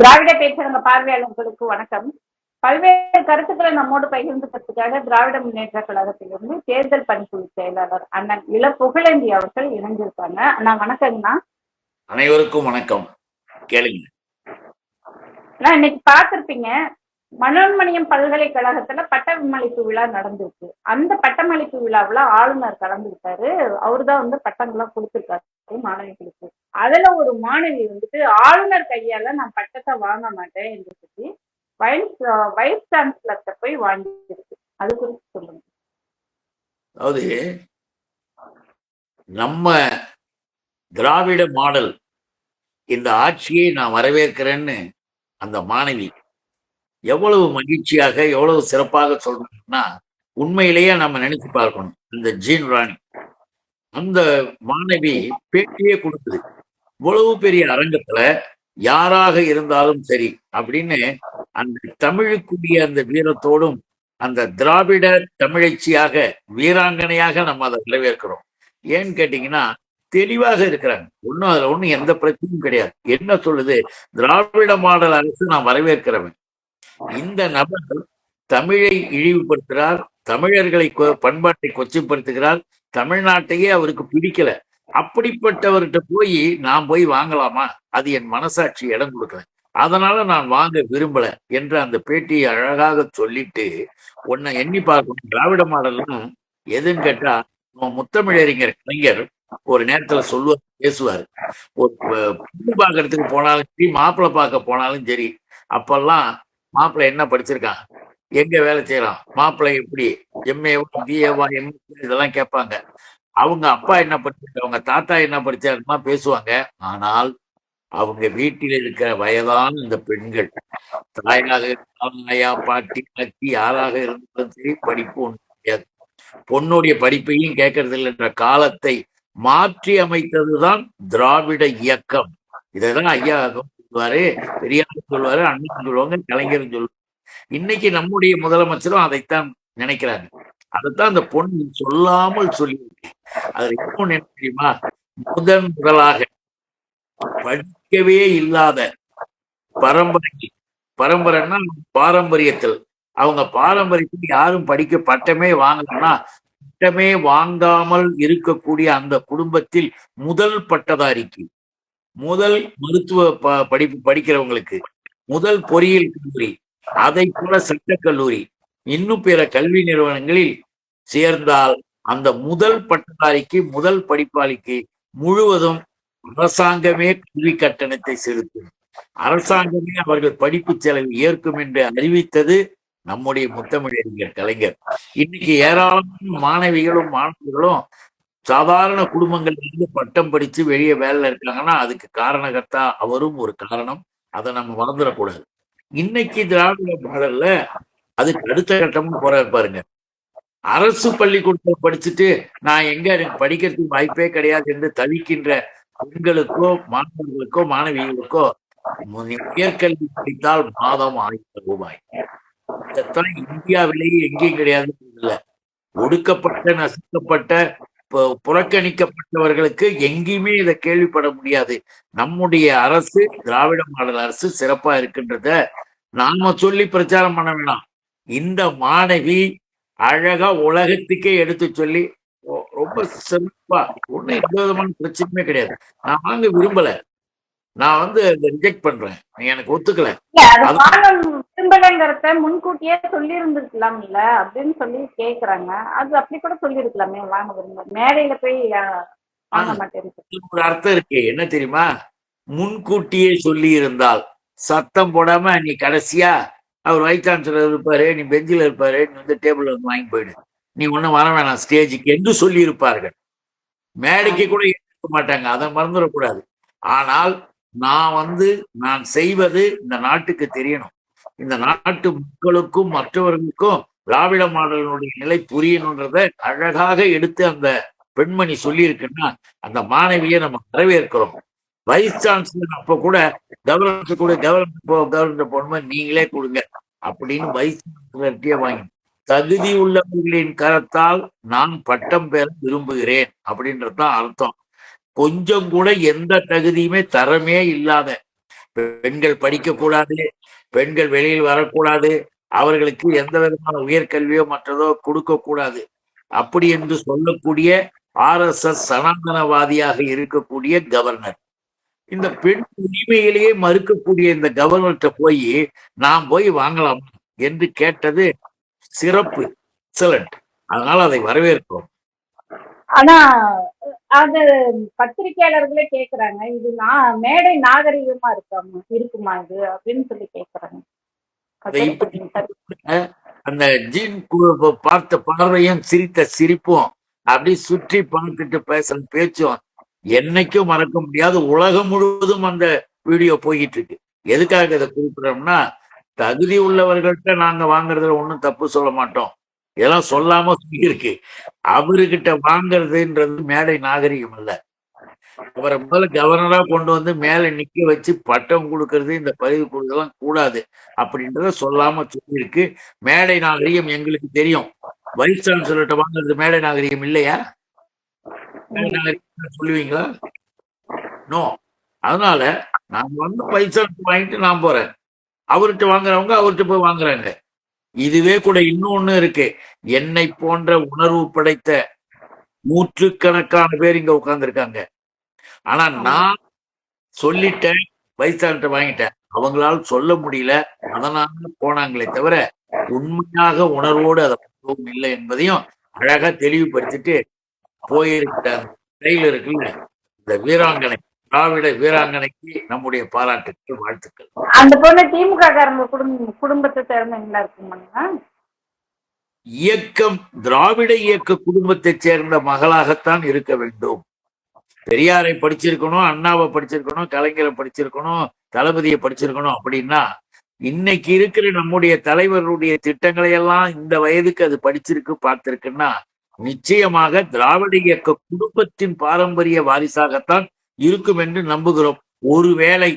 திராவிட பேச்சரங்க பார்வையாளர்களுக்கு வணக்கம். பல்வேறு கருத்துக்களை நம்மோடு பகிர்ந்துக்கிறதுக்காக திராவிட முன்னேற்ற கழகத்திலிருந்து தேர்தல் பணிக்குழு செயலாளர் அண்ணன் இள புகழேந்தி அவர்கள் இணைஞ்சிருக்காங்க அண்ணா வணக்கங்கண்ணா. அனைவருக்கும் வணக்கம். கேளுங்க. இன்னைக்கு பார்த்திருப்பீங்க மனோன்மணியம் பல்கலைக்கழகத்துல பட்டமளிப்பு விழா நடந்திருக்கு. அந்த பட்டமளிப்பு விழாவுல ஆளுநர் கலந்துருக்காரு அவர்தான் வந்து பட்டங்கள்லாம் கொடுத்திருக்காரு மாணவிகளுக்கு. அதுல ஒரு மாணவி வந்துட்டு ஆளுநர் கையால நான் பட்டத்தை வாங்க மாட்டேன் என்று சொல்லி வைஸ் வைஸ் சான்சலர்கிட்ட போய் வாங்கிருக்கு. அது குறித்து சொல்லுங்க. அதாவது நம்ம திராவிட மாடல் இந்த ஆட்சியை நான் வரவேற்கிறேன்னு அந்த மாணவி எவ்வளவு மகிழ்ச்சியாக எவ்வளவு சிறப்பாக சொல்றாங்கன்னா உண்மையிலேயே நம்ம நினைச்சு பார்க்கணும். இந்த ஜீன் ராணி. அந்த மாணவி பேட்டியே கொடுக்குது. இவ்வளவு பெரிய அரங்கத்துல யாராக இருந்தாலும் சரி அப்படின்னு அந்த தமிழுக்குரிய அந்த வீரத்தோடும் அந்த திராவிட தமிழச்சியாக வீராங்கனையாக நம்ம அதை வரவேற்கிறோம். ஏன்னு கேட்டீங்கன்னா தெளிவாக இருக்கிறாங்க. ஒன்றும் அதுல ஒன்றும் எந்த பிரச்சனையும் கிடையாது. என்ன சொல்லுது? திராவிட மாடல் அரசு நான் வரவேற்கிறவன். இந்த நபர் தமிழை இழிவுபடுத்துகிறார் தமிழர்களை கொ- பண்பாட்டை கொச்சைப்படுத்துகிறார் தமிழ்நாட்டையே அவருக்கு பிடிக்கல. அப்படிப்பட்டவர்கிட்ட போய் நான் போய் வாங்கலாமா? அது என் மனசாட்சி இடம் கொடுக்கல. அதனால நான் வாங்க விரும்பல என்று அந்த பேட்டியை அழகாக சொல்லிட்டு உன்னை எண்ணி பார்க்கணும். திராவிட மாடல்லாம் எதுன்னு கேட்டா நம்ம முத்தமிழறிஞர் கலைஞர் ஒரு நேரத்துல சொல்லுவார் பேசுவார். ஒரு பொண்ணு பார்க்கறதுக்கு போனாலும் சரி மாப்பிள்ளை பார்க்க போனாலும் சரி அப்பெல்லாம் மாப்பிள்ளை என்ன படிச்சிருக்கான்? எங்க வேலை செய்யலாம் மாப்பிள்ளை எப்படி? எம்ஏவா பிஏவா எம் இதெல்லாம் கேட்பாங்க. அவங்க அப்பா என்ன படிச்சாரு அவங்க தாத்தா என்ன படிச்சாருமா பேசுவாங்க. ஆனால் அவங்க வீட்டில் இருக்கிற வயதான இந்த பெண்கள் தாயாக இருந்தாலும் ஐயா பாட்டி அத்தி யாராக இருந்தாலும் சரி படிப்பு ஒன்று கிடையாது. பொண்ணுடைய படிப்பையும் கேட்கறது இல்லைன்ற காலத்தை மாற்றி அமைத்ததுதான் திராவிட இயக்கம். இதைதான் ஐயா சொல்லுவாரு பெரியார் சொல்லுவாரு அண்ணன் சொல்லுவாங்க கலைஞர் சொல்லுவாங்க. இன்னைக்கு நம்முடைய முதலமைச்சரும் அதைத்தான் நினைக்கிறாங்க. அதைத்தான் அந்த பொண்ணு சொல்லாமல் சொல்லி அது இன்னொன்று என்ன தெரியுமா முதன் முதலாக படிக்கவே இல்லாத பரம்பரை. பரம்பரைன்னா பாரம்பரியத்தில். அவங்க பாரம்பரியத்தில் யாரும் படிக்க பட்டமே வாங்கலன்னா பட்டமே வாங்காமல் இருக்கக்கூடிய அந்த குடும்பத்தில் முதல் பட்டதாரிக்கு முதல் மருத்துவ ப- படிப்பு படிக்கிறவங்களுக்கு முதல் பொறியியல் கல்லூரி அதை போல சட்டக்கல்லூரி இன்னும் பிற கல்வி நிறுவனங்களில் சேர்ந்தால் அந்த முதல் பட்டதாரிக்கு முதல் படிப்பாளிக்கு முழுவதும் அரசாங்கமே கல்வி கட்டணத்தை செலுத்தும். அரசாங்கமே அவர்கள் படிப்பு செலவை ஏற்கும் என்று அறிவித்தது நம்முடைய முத்தமிழறிஞர் கலைஞர். இன்னைக்கு ஏராளமான மாணவிகளும் மாணவர்களும் சாதாரண குடும்பங்கள்ல இருந்து பட்டம் படிச்சு வெளியே வேலையில இருக்காங்கன்னா அதுக்கு காரணகர்த்தா அவரும் ஒரு காரணம். அதை நம்ம மறந்துடக்கூடாது. இன்னைக்கு திராவிட மாடல்ல அதுக்கு அடுத்த கட்டமும் போற பாருங்க. அரசு பள்ளிக்கூடத்தை படிச்சுட்டு நான் எங்க எனக்கு படிக்கிறதுக்கு வாய்ப்பே கிடையாது என்று தவிக்கின்ற பெண்களுக்கோ மாணவர்களுக்கோ மாணவிகளுக்கோ உயர்கல்வி படித்தால் மாதம் ஆயிரம் ரூபாய். இதைத்தான் இந்தியாவிலேயே எங்கேயும் கிடையாது இல்ல. ஒடுக்கப்பட்ட நசுக்கப்பட்ட புறக்கணிக்கப்பட்டவர்களுக்கு எங்கேயுமே இதை கேள்விப்பட முடியாது. நம்முடைய அரசு திராவிட மாடல் அரசு சிறப்பா இருக்கின்றத நாம சொல்லி பிரச்சாரம் பண்ண வேணாம். இந்த மாணவி அழகா உலகத்துக்கே எடுத்து சொல்லி ரொம்ப சிறப்பா ஒண்ணும் எந்த விதமான பிரச்சனையுமே கிடையாது. நான் வாங்க விரும்பல. நான் வந்து ரிஜெக்ட் பண்றேன். எனக்கு ஒத்துக்கல. விரும்பலைங்கிறத முன்கூட்டியே சொல்லி இருந்திருக்கலாம் இல்ல அப்படின்னு சொல்லி கேக்குறாங்க. அது அப்படி கூட சொல்லி இருக்கலாமே வாங்க விரும்ப மேடையில போய் வாங்க மாட்டேன் ஒரு அர்த்தம் இருக்கு. என்ன தெரியுமா? முன்கூட்டியே சொல்லி இருந்தால் சத்தம் போடாம நீ கடைசியா அவர் வைஸ் சான்சலர் இருப்பாரு நீ பெஞ்சில் இருப்பாரு நீ வந்து டேபிள் வந்து வாங்கி போயிடு. நீ ஒன்னும் வர வேணாம் ஸ்டேஜுக்கு என்று சொல்லி இருப்பார்கள் மேடைக்கு கூட இருக்க மாட்டாங்க அதை மறந்துடக்கூடாது. ஆனால் நான் வந்து நான் செய்வது இந்த நாட்டுக்கு தெரியணும். இந்த நாட்டு மக்களுக்கும் மற்றவர்களுக்கும் திராவிட மாடலினுடைய நிலை புரியணுன்றத அழகாக எடுத்து அந்த பெண்மணி சொல்லியிருக்குன்னா அந்த மாணவியை நம்ம வரவேற்கிறோம். வைஸ் சான்சலர் அப்ப கூட கவர்னர் கூட கவர்னர் கவர்னர் போகணுமா? நீங்களே கொடுங்க. அப்படின்னு வைஸ் சான்சலர்கிட்டயே வாங்கி தகுதி உள்ளவர்களின் கரத்தால் நான் பட்டம் பெற விரும்புகிறேன் அப்படின்றதுதான் அர்த்தம். கொஞ்சம் கூட எந்த தகுதியுமே தரமே இல்லாத பெண்கள் படிக்க கூடாது பெண்கள் வெளியில் வரக்கூடாது அவர்களுக்கு எந்த விதமான உயர்கல்வியோ மற்றதோ கொடுக்க கூடாது அப்படி என்று சொல்லக்கூடிய ஆர் எஸ் எஸ் சனாதனவாதியாக இருக்கக்கூடிய கவர்னர் இந்த பெண் உரிமையிலேயே மறுக்கக்கூடிய இந்த கவர்னர்கிட்ட போய் நாம் போய் வாங்கலாம் என்று கேட்டது சிறப்பு எக்ஸலண்ட் அதனால அதை வரவேற்கிறோம். ஆனா அது பத்திரிகையாளர்களே கேக்குறாங்க இது நான் மேடை நாகரிகமா இருக்காமா இருக்குமா இது? அப்படின்னு சொல்லி கேக்குறாங்க. அந்த ஜீன் பார்த்த பார்வையும் சிரித்த சிரிப்பும் அப்படி சுற்றி பார்த்துட்டு பேசுற பேச்சும் என்னைக்கும் மறக்க முடியாது. உலகம் முழுவதும் அந்த வீடியோ போயிட்டு இருக்கு எதுக்காக இதை குறிப்பிடறோம்னா தகுதி உள்ளவர்கள்ட்ட நாங்க வாங்குறதுல ஒண்ணும் தப்பு சொல்ல மாட்டோம். இதெல்லாம் சொல்லாம சொல்லியிருக்கு. அவர்கிட்ட வாங்குறதுன்றது மேடை நாகரிகம் இல்ல அவரை முதல்ல கவர்னரா கொண்டு வந்து மேல நிக்க வச்சு பட்டம் கொடுக்கறது இந்த பதவி கொடுக்கலாம் கூடாது அப்படின்றத சொல்லாம சொல்லியிருக்கு. மேடை நாகரிகம் எங்களுக்கு தெரியும். வைஸ் சான்சலர்கிட்ட வாங்குறது மேடை நாகரிகம் இல்லையா? சொல்லுவீங்களா? நோ அதனால நான் வந்து பைசா வாங்கிட்டு நான் போறேன். அவர்கிட்ட வாங்குறவங்க அவர்கிட்ட போய் வாங்குறாங்க. இதுவே கூட இன்னொன்னு இருக்கு. என்னை போன்ற உணர்வு படைத்த நூற்றுக்கணக்கான பேர் இங்க உட்கார்ந்துருக்காங்க. ஆனா நான் சொல்லிட்டேன் வைசான்ட்ட வாங்கிட்டேன். அவங்களால சொல்ல முடியல. அதனால போனாங்களே தவிர உண்மையாக உணர்வோடு அதை இல்லை என்பதையும் அழகா தெளிவுபடுத்திட்டு போயிருக்கிற செயல் இருக்குல்ல? இந்த வீராங்கனை திராவிட வீராங்கனைக்கு நம்முடைய பாராட்டுக்கள் வாழ்த்துக்கள். அந்த பொண்ணு திமுக குடும்பத்தை சேர்ந்தவங்களா இருக்குமாங்க இயக்கம் திராவிட இயக்க குடும்பத்தைச் சேர்ந்த மகளாகத்தான் இருக்க வேண்டும். பெரியாரை படிச்சிருக்கணும் அண்ணாவை படிச்சிருக்கணும் கலைஞரை படிச்சிருக்கணும் தளபதியை படிச்சிருக்கணும் அப்படின்னா இன்னைக்கு இருக்கிற நம்முடைய தலைவருடைய திட்டங்களை எல்லாம் இந்த வயதுக்கு அது படிச்சிருக்கு பார்த்திருக்குன்னா நிச்சயமாக திராவிட இயக்க குடும்பத்தின் பாரம்பரிய வாரிசாகத்தான் இருக்கும் என்று நம்புகிறோம். ஒருவேளை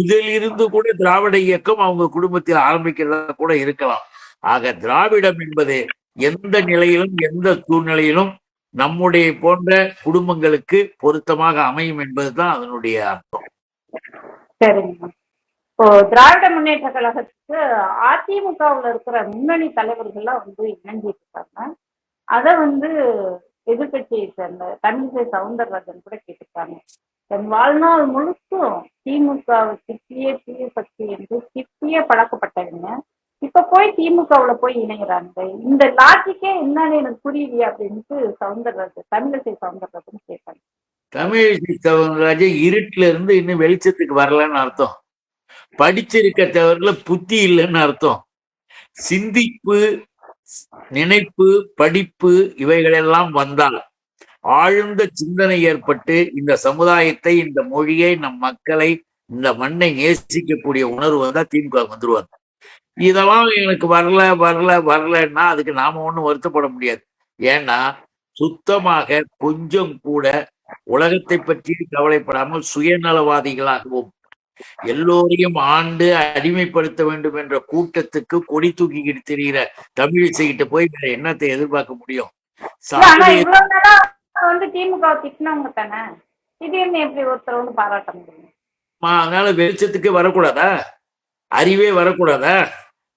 இதிலிருந்து கூட திராவிட இயக்கம் அவங்க குடும்பத்தில் ஆரம்பிக்கிறதா கூட இருக்கலாம். ஆக திராவிடம் என்பது எந்த நிலையிலும் எந்த சூழ்நிலையிலும் நம்முடைய போன்ற குடும்பங்களுக்கு பொருத்தமாக அமையும் என்பதுதான் அதனுடைய அர்த்தம். சரிங்க. இப்போ திராவிட முன்னேற்ற கழகத்துக்கு அதிமுகவுல இருக்கிற முன்னணி தலைவர்கள்லாம் வந்து இணைஞ்சிட்டு இருக்காங்க. அதை வந்து எதிர்கட்சியை சேர்ந்த தமிழிசை சவுந்தரராஜன் கூட கேட்டிருக்காங்க. தன் வாழ்நாள் முழுக்கும் திமுகவை திட்டிய தீய சக்தி என்று திட்டிய பழக்கப்பட்டவங்க. இப்ப போய் திமுகவுல போய் இணைகிறாங்க இந்த லாஜிக்கே என்னன்னு எனக்கு புரியலையே அப்படின்ட்டு சவுந்தரராஜன் தமிழிசை சவுந்தரராஜன் கேட்டாங்க. தமிழிசை சவுந்தரராஜன் இருட்டுல இருந்து இன்னும் வெளிச்சத்துக்கு வரலன்னு அர்த்தம். படிச்சிருக்க தவிர புத்தி இல்லைன்னு அர்த்தம். சிந்திப்பு நினைப்பு படிப்பு இவைகளெல்லாம் வந்தால் ஆழ்ந்த சிந்தனை ஏற்பட்டு இந்த சமுதாயத்தை இந்த மொழியை நம் மக்களை இந்த மண்ணை நேசிக்கக்கூடிய உணர்வு வந்தா திமுக வந்துருவாங்க. இதெல்லாம் எனக்கு வரல வரல வரலன்னா அதுக்கு நாம ஒண்ணும் வருத்தப்பட முடியாது. ஏன்னா சுத்தமாக கொஞ்சம் கூட உலகத்தை பற்றி கவலைப்படாமல் சுயநலவாதிகளாகவும் எல்லோரையும் ஆண்டு அடிமைப்படுத்த வேண்டும் என்ற கூட்டத்துக்கு கொடி தூக்கிக்கிட்டு தெரிகிற தமிழிசைகிட்ட போய் வேற என்னத்தை எதிர்பார்க்க முடியும்? வந்து திமுக திட்டினவங்க தானே? திடீர்னு எப்படி ஒருத்தர் வந்து பாராட்ட முடியும்? அதனால வெளிச்சத்துக்கு வரக்கூடாதா? அறிவே வரக்கூடாதா?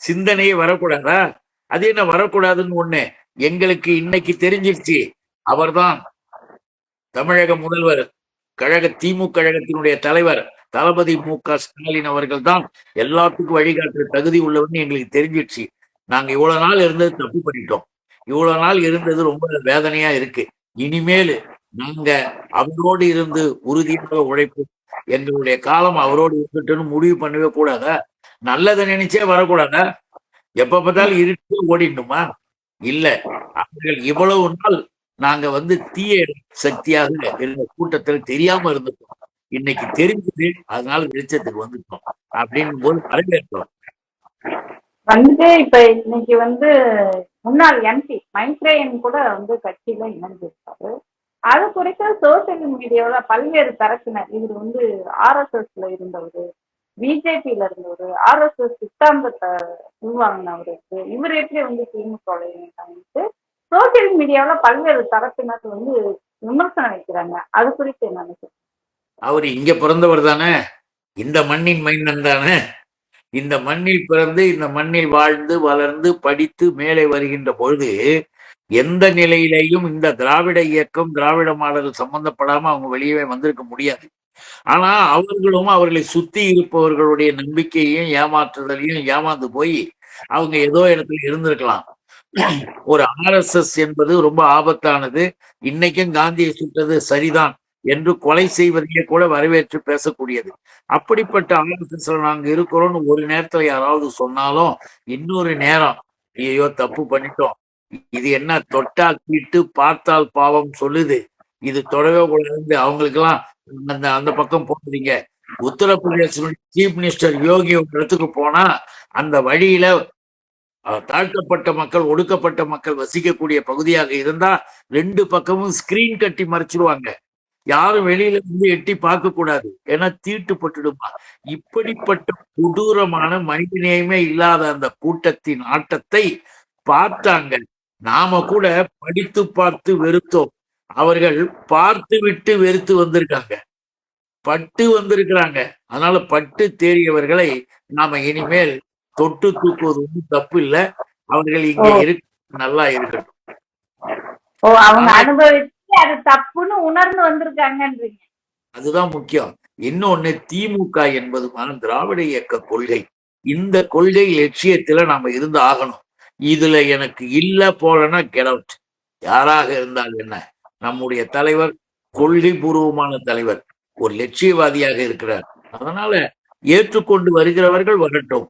சிந்தனையே வரக்கூடாதா? அது என்ன வரக்கூடாதுன்னு ஒண்ணு எங்களுக்கு இன்னைக்கு தெரிஞ்சிருச்சு. அவர்தான் தமிழக முதல்வர் கழக திமுக கழகத்தினுடைய தலைவர். தளபதி மு க ஸ்டாலின் அவர்கள் தான் எல்லாத்துக்கும் வழிகாட்டுற தகுதி உள்ளவர்னு எங்களுக்கு தெரிஞ்சிருச்சு நாங்க இவ்வளவு நாள் இருந்தது தப்பு பண்ணிட்டோம். இவ்வளவு நாள் இருந்தது ரொம்ப வேதனையா இருக்கு. இனிமேல் நாங்க அவரோடு இருந்து உறுதியாக உழைப்போம். எங்களுடைய காலம் அவரோடு இருக்கட்டும்னு முடிவு பண்ணவே கூடாதா? நல்லதை நினைச்சே வரக்கூடாதா? எப்ப பார்த்தாலும் இருட்டு ஓடிடணுமா? இல்ல. அவர்கள் இவ்வளவு நாள் நாங்க வந்து தீய சக்தியாக இருந்த கூட்டத்தில் தெரியாம இருந்துட்டோம். இன்னைக்கு தெரிஞ்சது அதனால வெளிச்சத்துக்கு வந்துட்டோம். அப்படின்னு போது வரவேற்கிறோம் வந்து இப்ப இன்னைக்கு வந்து முன்னாள் எம்பி மைத்ரேயன் கூட வந்து கட்சியில இணைஞ்சிருக்காரு. அது குறித்து சோசியல் மீடியாவில பல்வேறு தரப்பினர் இவர் வந்து ஆர்எஸ்எஸ்ல இருந்தவர் பிஜேபியில இருந்தவர் ஆர்எஸ்எஸ் சித்தாந்தத்தை உள்வாங்கினவருக்கு இவர் எப்படி வந்து திமுக சோசியல் மீடியாவுல பல்வேறு தரப்பினர் வந்து விமர்சனம் வைக்கிறாங்க. அது குறித்து என்ன நினைக்கிறேன் அவர் இங்க பிறந்தவர் தானே? இந்த மண்ணின் மைந்தன் தானே? இந்த மண்ணில் பிறந்து இந்த மண்ணில் வாழ்ந்து வளர்ந்து படித்து மேலே வருகின்ற பொழுது எந்த நிலையிலையும் இந்த திராவிட இயக்கம் திராவிட மாடல் சம்பந்தப்படாம அவங்க வெளியவே வந்திருக்க முடியாது. ஆனா அவர்களும் அவர்களை சுத்தி இருப்பவர்களுடைய நம்பிக்கையையும் ஏமாற்றுதலையும் ஏமாந்து போய் அவங்க ஏதோ இடத்துல இருந்திருக்கலாம். ஒரு ஆர்எஸ்எஸ் என்பது ரொம்ப ஆபத்தானது. இன்னைக்கும் காந்தியை சுட்டது சரிதான். என்று கொலை செய்வதையே கூட வரவேற்று பேசக்கூடியது. அப்படிப்பட்ட ஆர்எஸ்எஸ்ல நாங்க இருக்கிறோம்னு ஒரு நேரத்துல யாராவது சொன்னாலும் இன்னொரு நேரம் ஐயோ தப்பு பண்ணிட்டோம். இது என்ன தொட்டால் தீட்டு பார்த்தால் பாவம் சொல்லுது. இது தொடவே கூடாது அவங்களுக்கெல்லாம் அந்த அந்த பக்கம் போகிறீங்க உத்தரப்பிரதேசனுடைய சீஃப் மினிஸ்டர் யோகி ஒரு இடத்துக்கு போனா அந்த வழியில தாழ்த்தப்பட்ட மக்கள் ஒடுக்கப்பட்ட மக்கள் வசிக்கக்கூடிய பகுதியாக இருந்தா ரெண்டு பக்கமும் ஸ்கிரீன் கட்டி மறைச்சிருவாங்க. யாரும் வெளியில இருந்து எட்டி பார்க்க கூடாது. ஏன்னா தீட்டுப்பட்டுடுமா இப்படிப்பட்ட கொடூரமான மனிதநேயமே இல்லாத அந்த கூட்டத்தின் ஆட்டத்தை பார்த்தாங்க. நாம கூட படித்து பார்த்து வெறுத்தோம். அவர்கள் பார்த்து விட்டு வெறுத்து வந்திருக்காங்க. பட்டு வந்திருக்கிறாங்க. அதனால பட்டு தேறியவர்களை நாம இனிமேல் தொட்டு தூக்குவது ஒன்றும் தப்பு இல்லை. அவர்கள் இங்க. இருக்க நல்லா இருக்கட்டும். அது தப்புன்னு உணர்ந்து வந்திருக்காங்கன்றீங்க. அதுதான் முக்கியம். இன்னொன்னு திமுக என்பதுமான திராவிட இயக்க கொள்கை. இந்த கொள்கை லட்சியத்துல நாம இருந்து ஆகணும். இதுல எனக்கு இல்ல போலன்னா கெட் அவுட் யாராக இருந்தால் என்ன? நம்முடைய தலைவர் கொள்கை பூர்வமான தலைவர். ஒரு லட்சியவாதியாக இருக்கிறார். அதனால ஏற்றுக்கொண்டு வருகிறவர்கள் வரட்டும்.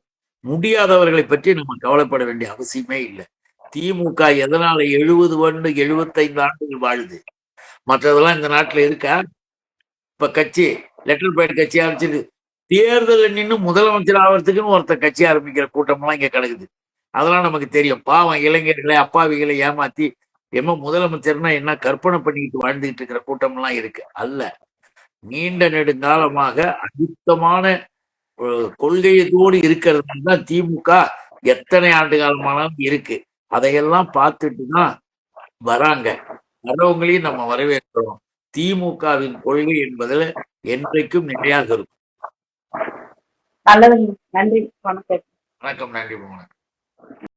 முடியாதவர்களை பற்றி நம்ம கவலைப்பட வேண்டிய அவசியமே இல்லை. திமுக எதனால எழுபது ஆண்டு எழுபத்தைந்து ஆண்டுகள் வாழுது? மற்றதெல்லாம் இந்த நாட்டுல இருக்கா? இப்ப கட்சி லெட்டர் பேட் கட்சி ஆரம்பிச்சிருக்கு தேர்தலில் நின்று முதலமைச்சர் ஆகிறதுக்குன்னு ஒருத்தர் கட்சி ஆரம்பிக்கிற கூட்டம்லாம் இங்க கிடக்குது. அதெல்லாம் நமக்கு தெரியும். பாவம் இளைஞர்களை அப்பாவிகளை ஏமாத்தி எம்ம முதலமைச்சர்னா என்ன கற்பனை பண்ணிக்கிட்டு வாழ்ந்துகிட்டு இருக்கிற கூட்டம்லாம் இருக்கு. அல்ல. நீண்ட நெடுங்காலமாக அழுத்தமான கொள்கையத்தோடு இருக்கிறது தான் திமுக எத்தனை ஆண்டு காலமானாலும் இருக்கு. அதையெல்லாம் பார்த்துட்டு தான் வராங்க. வரவங்களையும் நம்ம வரவேற்கிறோம். திமுகவின் கொள்கை என்பதுல என்றைக்கும் நிலையாக இருக்கும். நன்றி. வணக்கம். வணக்கம். நன்றி வணக்கம்